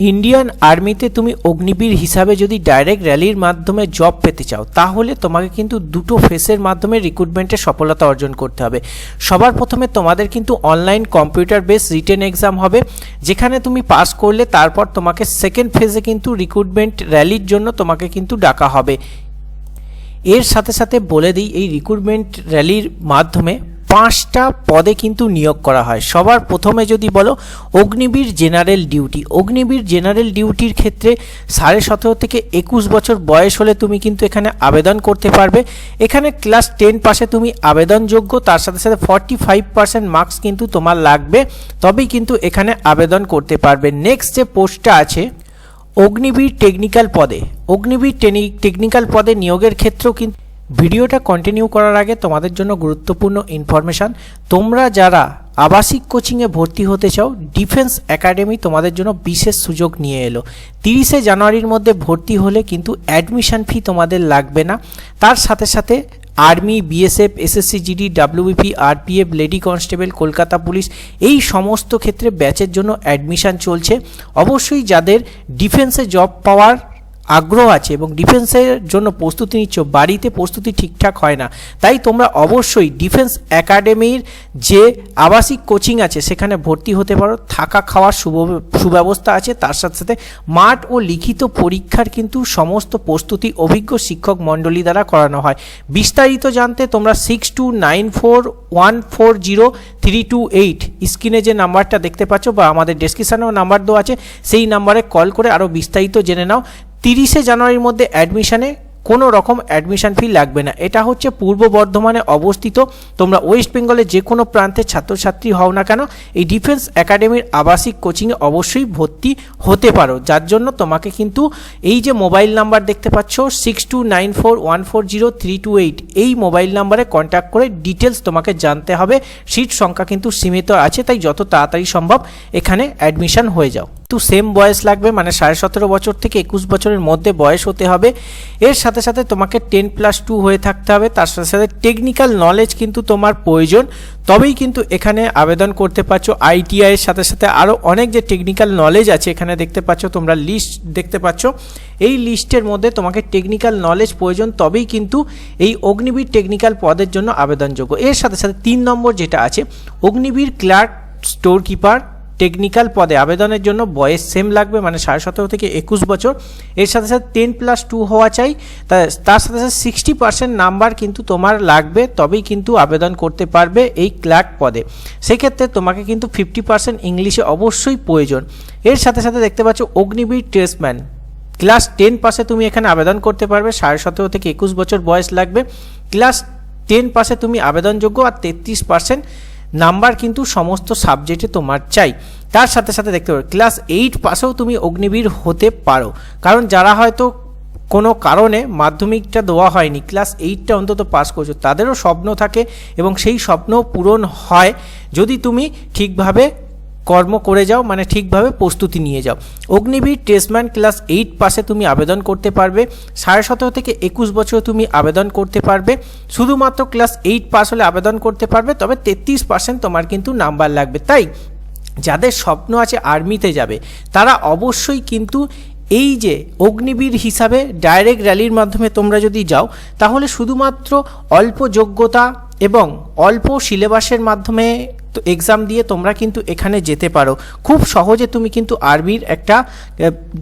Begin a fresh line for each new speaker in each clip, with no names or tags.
Indian আর্মিতে তুমি অগ্নিবীর হিসাবে যদি ডাইরেক্ট র্যালির মাধ্যমে জব পেতে চাও, তাহলে তোমাকে কিন্তু দুটো ফেসের মাধ্যমে রিক্রুটমেন্টে সফলতা অর্জন করতে হবে। সবার প্রথমে তোমাদের কিন্তু online computer base written exam হবে, যেখানে তুমি পাস করলে তারপর তোমাকে সেকেন্ড ফেজে কিন্তু রিক্রুটমেন্ট র্যালির জন্য তোমাকে কিন্তু ডাকা হবে। এর সাথে সাথে বলে দিই, এই রিক্রুটমেন্ট র্যালির মাধ্যমে পাঁচটা পদে কিন্তু নিয়োগ করা হয়। সবার প্রথমে যদি বলো, Agniveer general duty. Agniveer general ডিউটির ক্ষেত্রে সাড়ে সতেরো থেকে একুশ বছর বয়স হলে তুমি কিন্তু এখানে আবেদন করতে পারবে। এখানে ক্লাস টেন পাশে তুমি আবেদনযোগ্য, তার সাথে সাথে ফর্টি ফাইভ পার্সেন্ট মার্কস কিন্তু তোমার লাগবে। তবেই কিন্তু এখানে আবেদন করতে পারবে। নেক্সট যে পোস্টটা আছে, অগ্নিবীর টেকনিক্যাল পদে। অগ্নিবীর টেকনিক্যাল পদে নিয়োগের ক্ষেত্রেও কিন্তু ভিডিওটা কন্টিনিউ করার আগে তোমাদের জন্য গুরুত্বপূর্ণ ইনফরমেশান তোমরা যারা আবাসিক কোচিংয়ে ভর্তি হতে চাও ডিফেন্স একাডেমি তোমাদের জন্য বিশেষ সুযোগ নিয়ে এলো। তিরিশে জানুয়ারির মধ্যে ভর্তি হলে কিন্তু অ্যাডমিশন ফি তোমাদের লাগবে না। তার সাথে সাথে army BSF SSC GD WBP RPF lady constable Kolkata police এই সমস্ত ক্ষেত্রে ব্যাচের জন্য অ্যাডমিশন চলছে। অবশ্যই যাদের ডিফেন্সে জব পাওয়ার আগ্রহ আছে এবং ডিফেন্সের জন্য প্রস্তুতি নিচ্ছ, বাড়িতে প্রস্তুতি ঠিকঠাক হয় না। তাই তোমরা অবশ্যই ডিফেন্স একাডেমির যে আবাসিক কোচিং আছে, সেখানে ভর্তি হতে পারো। থাকা খাওয়ার সুব্যবস্থা আছে। তার সাথে সাথে মাঠ ও লিখিত পরীক্ষার কিন্তু সমস্ত প্রস্তুতি অভিজ্ঞ শিক্ষক মণ্ডলী দ্বারা করানো হয়। বিস্তারিত জানতে তোমরা six two nine four one four zero three two eight স্ক্রিনে যে নাম্বারটা দেখতে পাচ্ছ বা আমাদের ডেসক্রিপশানেও নাম্বার দেওয়া আছে, সেই নাম্বারে কল করে আরও বিস্তারিত জেনে নাও। তিরিশে জানুয়ারির মধ্যে অ্যাডমিশানে কোনো রকম অ্যাডমিশন ফি লাগবে না। এটা হচ্ছে পূর্ব বর্ধমানে অবস্থিত। তোমরা ওয়েস্ট বেঙ্গলের যে কোনো প্রান্তের ছাত্রছাত্রী হও না কেন, এই ডিফেন্স একাডেমির আবাসিক কোচিংয়ে অবশ্যই ভর্তি হতে পারো। যার জন্য তোমাকে কিন্তু এই যে মোবাইল নাম্বার দেখতে পাচ্ছ six two nine four one four zero three two eight এই মোবাইল নাম্বারে কন্ট্যাক্ট করে ডিটেলস তোমাকে জানতে হবে। সিট সংখ্যা কিন্তু সীমিত আছে, তাই যত তাড়াতাড়ি সম্ভব এখানে অ্যাডমিশন হয়ে যাও। একটু সেম বয়স লাগবে মানে সাড়ে সতেরো বছর থেকে একুশ বছরের মধ্যে বয়স হতে হবে। এর সাথে সাথে তোমাকে টেন প্লাস টু হয়ে থাকতে হবে। তার সাথে সাথে টেকনিক্যাল নলেজ কিন্তু তোমার প্রয়োজন। তবেই কিন্তু এখানে আবেদন করতে পারছ। আইটিআইয়ের সাথে সাথে আরও অনেক যে টেকনিক্যাল নলেজ আছে, এখানে দেখতে পাচ্ছ, তোমরা লিস্ট দেখতে পাচ্ছ। এই লিস্টের মধ্যে তোমাকে টেকনিক্যাল নলেজ প্রয়োজন, তবেই কিন্তু এই অগ্নিবীর টেকনিক্যাল পদের জন্য আবেদনযোগ্য। এর সাথে সাথে তিন নম্বর যেটা আছে, Agniveer clerk store keeper technical পদে আবেদনের জন্য বয়স সেম লাগবে মানে সাড়ে সতেরো থেকে একুশ বছর। এর সাথে সাথে টেন প্লাস টু হওয়া চাই। তার সাথে সাথে সিক্সটি পার্সেন্ট নাম্বার কিন্তু তোমার লাগবে, তবেই কিন্তু আবেদন করতে পারবে এই ক্লার্ক পদে। সেক্ষেত্রে তোমাকে কিন্তু ফিফটি পার্সেন্ট ইংলিশে অবশ্যই প্রয়োজন। এর সাথে সাথে দেখতে পাচ্ছ অগ্নিবীর টেস্টম্যান ক্লাস টেন পাশে তুমি এখানে আবেদন করতে পারবে, সাড়ে সতেরো থেকে একুশ বছর বয়স লাগবে। ক্লাস টেন পাশে তুমি আবেদনযোগ্য আর তেত্রিশ পার্সেন্ট নাম্বার কিন্তু সমস্ত সাবজেক্টে তোমার চাই। তার সাথে সাথে দেখতে পারো ক্লাস এইট পাশেও তুমি অগ্নিবীর হতে পারো। কারণ যারা হয়তো কোনো কারণে মাধ্যমিকটা দেওয়া হয়নি ক্লাস এইটটা অন্তত পাস করছ, তাদেরও স্বপ্ন থাকে এবং সেই স্বপ্ন পূরণ হয় যদি তুমি ঠিকভাবে কর্ম করে যাও মানে ঠিকভাবে প্রস্তুতি নিয়ে যাও। অগ্নিবীর টেস্টম্যান ক্লাস এইট পাশে তুমি আবেদন করতে পারবে। সাড়ে সতেরো থেকে একুশ বছর তুমি আবেদন করতে পারবে। শুধুমাত্র ক্লাস এইট পাস হলে আবেদন করতে পারবে, তবে তেত্রিশ পার্সেন্ট তোমার কিন্তু নাম্বার লাগবে। তাই যাদের স্বপ্ন আছে আর্মিতে যাবে, তারা অবশ্যই কিন্তু এই যে অগ্নিবীর হিসাবে ডাইরেক্ট র্যালির মাধ্যমে তোমরা যদি যাও, তাহলে শুধুমাত্র অল্প যোগ্যতা এবং অল্প সিলেবাসের মাধ্যমে তো এক্সাম দিয়ে তোমরা কিন্তু এখানে যেতে পারো। খুব সহজে তুমি কিন্তু আর্মির একটা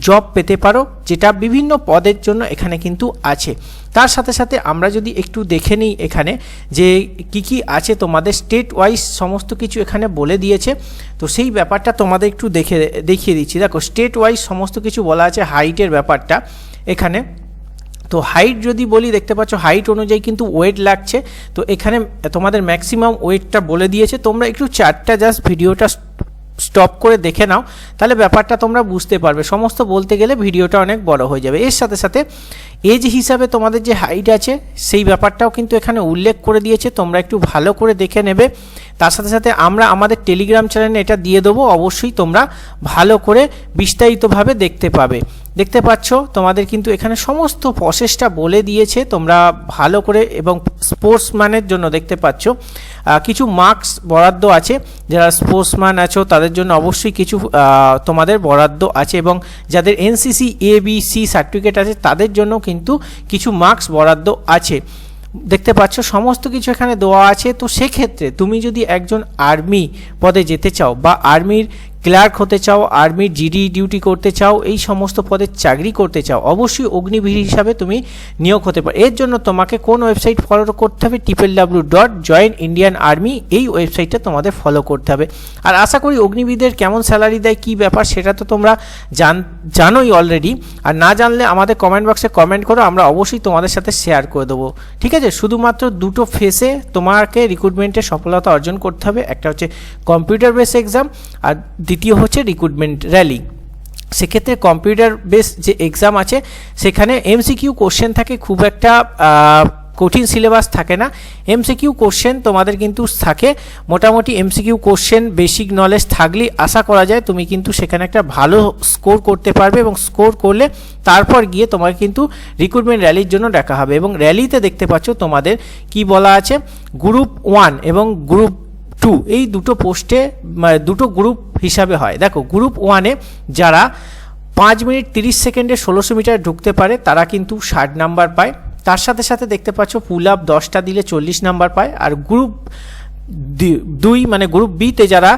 জব পেতে পারো, যেটা বিভিন্ন পদের জন্য এখানে কিন্তু আছে। তার সাথে সাথে আমরা যদি একটু দেখে নিই এখানে যে কি কি আছে, তোমাদের স্টেট ওয়াইজ সমস্ত কিছু এখানে বলে দিয়েছে। তো সেই ব্যাপারটা তোমাদের একটু দেখে, দেখিয়ে দিচ্ছি। দেখো স্টেট ওয়াইজ সমস্ত কিছু বলা আছে হাইটের ব্যাপারটা এখানে। তো হাইট যদি বলি, দেখতে পাচ্ছ হাইট অনুযায়ী কিন্তু ওয়েট লাগছে। তো এখানে তোমাদের ম্যাক্সিমাম ওয়েটটা বলে দিয়েছে। তোমরা একটু চারটা জাস্ট ভিডিওটা স্টপ করে দেখে নাও। তাহলে ব্যাপারটা তোমরা বুঝতে পারবে। সমস্ত বলতে গেলে ভিডিওটা অনেক বড় হয়ে যাবে। এর সাথে সাথে এজ হিসাবে তোমাদের যে হাইট আছে, সেই ব্যাপারটাও কিন্তু এখানে উল্লেখ করে দিয়েছে। তোমরা একটু ভালো করে দেখে নেবে। তার সাথে সাথে আমরা আমাদের টেলিগ্রাম চ্যানেলে এটা দিয়ে দেবো। অবশ্যই তোমরা ভালো করে বিস্তারিতভাবে দেখতে পাবে। দেখতে পাচ্ছ, তোমাদের কিন্তু এখানে সমস্ত প্রসেসটা বলে দিয়েছে। তোমরা ভালো করে এবং স্পোর্টসম্যানের জন্য দেখতে পাচ্ছ। কিছু মার্কস বরাদ্দ আছে। যারা স্পোর্টসম্যান আছো, তাদের জন্য অবশ্যই কিছু তোমাদের বরাদ্দ আছে এবং যাদের NCC A B C certificate আছে, তাদের জন্য কিন্তু কিছু মার্কস বরাদ্দ আছে। দেখতে পাচ্ছ, সমস্ত কিছু এখানে দেওয়া আছে। তো সেক্ষেত্রে তুমি যদি একজন আর্মি পদে যেতে চাও বা আর্মির ক্লার্ক হতে চাও আর্মির জিডি ডিউটি করতে চাও, এই সমস্ত পদে চাকরি করতে চাও, অবশ্যই অগ্নিবীর হিসাবে তুমি নিয়োগ হতে পারো। এর জন্য তোমাকে কোন ওয়েবসাইট ফলো করতে হবে? Triple W dot join Indian army এই ওয়েবসাইটটা তোমাদের ফলো করতে হবে। আর আশা করি অগ্নিবীরদের কেমন স্যালারি দেয়, কী ব্যাপার, সেটা তো তোমরা জান, জানোই অলরেডি আর না জানলে আমাদের কমেন্ট বক্সে কমেন্ট করো, আমরা অবশ্যই তোমাদের সাথে শেয়ার করে দেবো। ঠিক আছে? শুধুমাত্র দুটো ফেসে তোমাকে রিক্রুটমেন্টের সফলতা অর্জন করতে হবে। একটা হচ্ছে কম্পিউটার বেস এক্সাম আর দ্বিতীয় হচ্ছে রিক্রুটমেন্ট র্যালি সেক্ষেত্রে কম্পিউটার বেস যে এক্সাম আছে, সেখানে এমসিকিউ কোশ্চেন থাকে, খুব একটা কঠিন সিলেবাস থাকে না। এমসিকিউ কোশ্চেন তোমাদের কিন্তু থাকে। মোটামুটি এমসিকিউ কোশ্চেন বেসিক নলেজ থাকলেই আশা করা যায় তুমি কিন্তু সেখানে একটা ভালো স্কোর করতে পারবে এবং স্কোর করলে তারপর গিয়ে তোমাকে কিন্তু রিক্রুটমেন্ট র্যালির জন্য ডাকা হবে। এবং র্যালিতে দেখতে পাচ্ছ তোমাদের কি বলা আছে? গ্রুপ ওয়ান এবং গ্রুপ টু এই দুটো পোস্টে মানে দুটো গ্রুপ হিসাবে হয়। দেখো গ্রুপ ওয়ানে যারা পাঁচ মিনিট তিরিশ সেকেন্ডে ষোলোশো মিটার ঢুকতে পারে, তারা কিন্তু ষাট নাম্বার পায়। তার সাথে সাথে দেখতে পাচ্ছ পুল আপ দশটা দিলে চল্লিশ নাম্বার পায়। আর গ্রুপ দুই মানে গ্রুপ বিতে যারা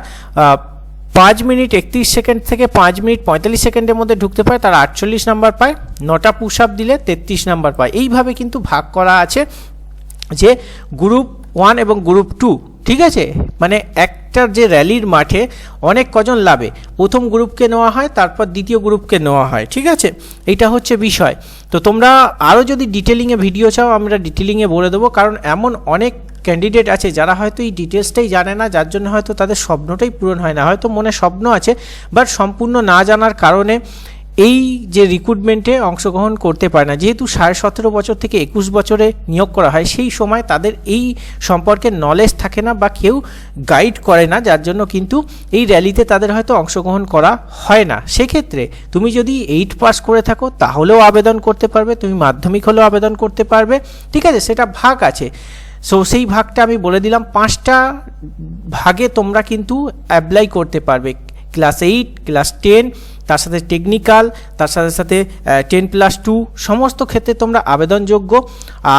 পাঁচ মিনিট একত্রিশ সেকেন্ড থেকে পাঁচ মিনিট পঁয়তাল্লিশ সেকেন্ডের মধ্যে ঢুকতে পারে, তারা আটচল্লিশ নাম্বার পায়। নটা পুশ আপ দিলে তেত্রিশ নাম্বার পায়। এইভাবে কিন্তু ভাগ করা আছে যে গ্রুপ ওয়ান এবং গ্রুপ টু ঠিক আছে? মানে একটা যে র্যালির মাঠে অনেক কজন লাভে। প্রথম গ্রুপকে নেওয়া হয়, তারপর দ্বিতীয় গ্রুপকে নেওয়া হয়, ঠিক আছে? এইটা হচ্ছে বিষয়। তো তোমরা আরও যদি ডিটেলিংয়ে ভিডিও চাও, আমরা ডিটেলিংয়ে বলে দেবো। কারণ এমন অনেক ক্যান্ডিডেট আছে যারা হয়তো এই ডিটেলসটাই জানে না, যার জন্য হয়তো তাদের স্বপ্নটাই পূরণ হয় না। হয়তো মনে স্বপ্ন আছে বাট সম্পূর্ণ না জানার কারণে এই যে রিক্রুটমেন্টে অংশগ্রহণ করতে পারে না, যেহেতু সাড়ে সতেরো বছর থেকে একুশ বছরে নিয়োগ করা হয়, সেই সময় তাদের এই সম্পর্কে নলেজ থাকে না বা কেউ গাইড করে না, যার জন্য কিন্তু এই র্যালিতে তাদের হয়তো অংশগ্রহণ করা হয় না। সেক্ষেত্রে তুমি যদি এইট পাস করে থাকো, তাহলেও আবেদন করতে পারবে, তুমি মাধ্যমিক হলেও আবেদন করতে পারবে, ঠিক আছে? সেটা ভাগ আছে। সো সেই ভাগটা আমি বলে দিলাম, পাঁচটা ভাগে তোমরা কিন্তু অ্যাপ্লাই করতে পারবে। ক্লাস এইট ক্লাস টেন তার সাথে টেকনিক্যাল তার সাথে সাথে টেন প্লাস টু সমস্ত ক্ষেত্রে তোমরা আবেদনযোগ্য।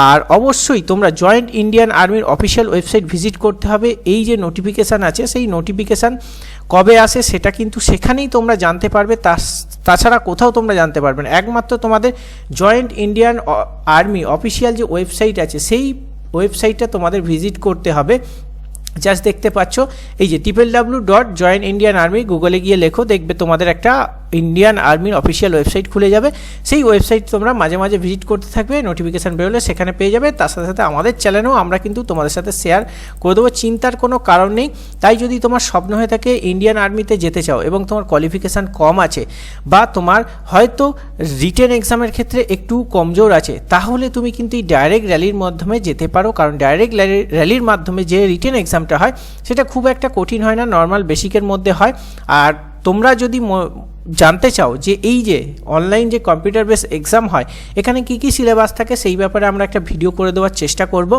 আর অবশ্যই তোমরা জয়েন্ট ইন্ডিয়ান আর্মির অফিসিয়াল ওয়েবসাইট ভিজিট করতে হবে। এই যে নোটিফিকেশান আছে, সেই নোটিফিকেশান কবে আসে সেটা কিন্তু সেখানেই তোমরা জানতে পারবে। তাছাড়া কোথাও তোমরা জানতে পারবে না। একমাত্র তোমাদের জয়েন্ট ইন্ডিয়ান আর্মি অফিসিয়াল যে ওয়েবসাইট আছে, সেই ওয়েবসাইটটা তোমাদের ভিজিট করতে হবে। জাস্ট দেখতে পাচ্ছ, এই যে triple W dot joint Indian army গুগলে গিয়ে লেখো, দেখবে তোমাদের একটা ইন্ডিয়ান আর্মির অফিসিয়াল ওয়েবসাইট খুলে যাবে। সেই ওয়েবসাইট তোমরা মাঝে মাঝে ভিজিট করতে থাকবে নোটিফিকেশান বেরোলে সেখানে পেয়ে যাবে। তার সাথে সাথে আমাদের চ্যানেলেও আমরা কিন্তু তোমাদের সাথে শেয়ার করে দেবো। চিন্তার কোনো কারণ নেই। তাই যদি তোমার স্বপ্ন হয়ে থাকে ইন্ডিয়ান আর্মিতে যেতে চাও এবং তোমার কোয়ালিফিকেশান কম আছে বা তোমার হয়তো রিটেন এক্সামের ক্ষেত্রে একটু কমজোর আছে, তাহলে তুমি কিন্তু এই ডাইরেক্ট র্যালির মাধ্যমে যেতে পারো। কারণ ডাইরেক্ট র্যালির মাধ্যমে যে রিটেন এক্সামটা হয়, সেটা খুব একটা কঠিন হয় না নর্মাল বেসিকের মধ্যে হয়। আর তোমরা যদি জানতে চাও যে এই যে অনলাইন যে কম্পিউটার বেস এক্সাম হয়, এখানে কি কি সিলেবাস থাকে সেই ব্যাপারে আমরা একটা ভিডিও করে দেওয়ার চেষ্টা করব।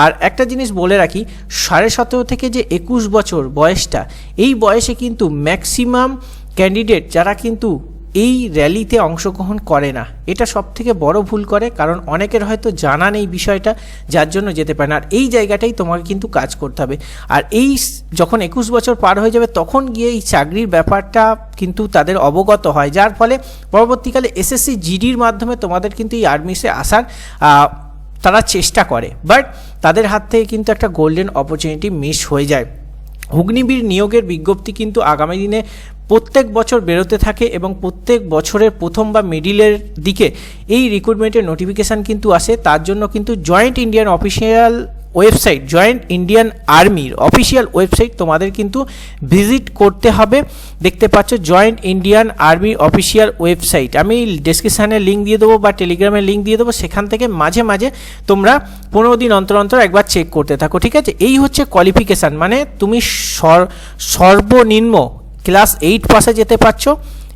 আর একটা জিনিস বলে রাখি, সাড়ে সতেরো থেকে যে একুশ বছর বয়সটা, এই বয়সে কিন্তু ম্যাক্সিমাম ক্যান্ডিডেট যারা কিন্তু এই র্যালিতে অংশগ্রহণ করে না। এটা সব থেকে বড় ভুল করে, কারণ অনেকের হয়তো জানা নেই বিষয়টা, যার জন্য যেতে পারে না। আর এই জায়গাটাই তোমাকে কিন্তু কাজ করতে হবে। আর এই যখন একুশ বছর পার হয়ে যাবে, তখন গিয়ে এই চাকরির ব্যাপারটা কিন্তু তাদের অবগত হয়। যার ফলে পরবর্তীকালে এসএসসি জিডির মাধ্যমে তোমাদের কিন্তু এই আর্মিসে আসার তারা চেষ্টা করে। বাট তাদের হাত থেকে কিন্তু একটা গোল্ডেন অপরচুনিটি মিস হয়ে যায়। অগ্নিবীর নিয়োগের বিজ্ঞপ্তি কিন্তু আগামী দিনে প্রত্যেক বছর বেরোতে থাকে এবং প্রত্যেক বছরের প্রথম বা মিডিলের দিকে এই রিক্রুটমেন্টের নোটিফিকেশান কিন্তু আসে। তার জন্য কিন্তু joint Indian official website joint Indian আর্মির অফিসিয়াল ওয়েবসাইট তোমাদের কিন্তু ভিজিট করতে হবে। দেখতে পাচ্ছ joint Indian army official website আমি ডেসক্রিপশানে লিঙ্ক দিয়ে দেবো বা টেলিগ্রামের লিঙ্ক দিয়ে দেবো। সেখান থেকে মাঝে মাঝে তোমরা পনেরো দিন অন্তর অন্তর একবার চেক করতে থাকো, ঠিক আছে? এই হচ্ছে কোয়ালিফিকেশান মানে তুমি সর- সর্বনিম্ন ক্লাস এইট পাসে যেতে পারছ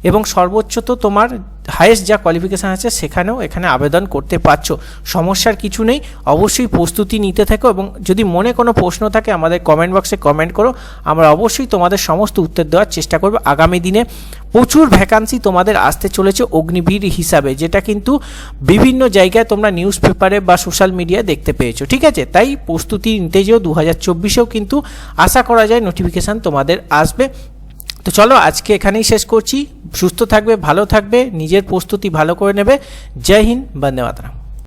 এবং সর্বোচ্চ তো তোমার হায়েস্ট যা কোয়ালিফিকেশান আছে সেখানেও এখানে আবেদন করতে পারছ। সমস্যার কিছু নেই, অবশ্যই প্রস্তুতি নিতে থাকো এবং যদি মনে কোনো প্রশ্ন থাকে আমাদের কমেন্ট বক্সে কমেন্ট করো, আমরা অবশ্যই তোমাদের সমস্ত উত্তর দেওয়ার চেষ্টা করব। আগামী দিনে প্রচুর ভ্যাকান্সি তোমাদের আসতে চলেছে অগ্নিবীর হিসাবে, যেটা কিন্তু বিভিন্ন জায়গায় তোমরা নিউজ পেপারে বা সোশ্যাল মিডিয়ায় দেখতে পেয়েছ, ঠিক আছে? তাই প্রস্তুতি নিতে যেও দু হাজার চব্বিশেও কিন্তু আশা করা যায় নোটিফিকেশান তোমাদের আসবে। তো চলো আজকে এখানেই শেষ করছি। সুস্থ থাকবে, ভালো থাকবে, নিজের প্রস্তুতি ভালো করে নেবে। জয় হিন্দ, বন্দে মাতরম।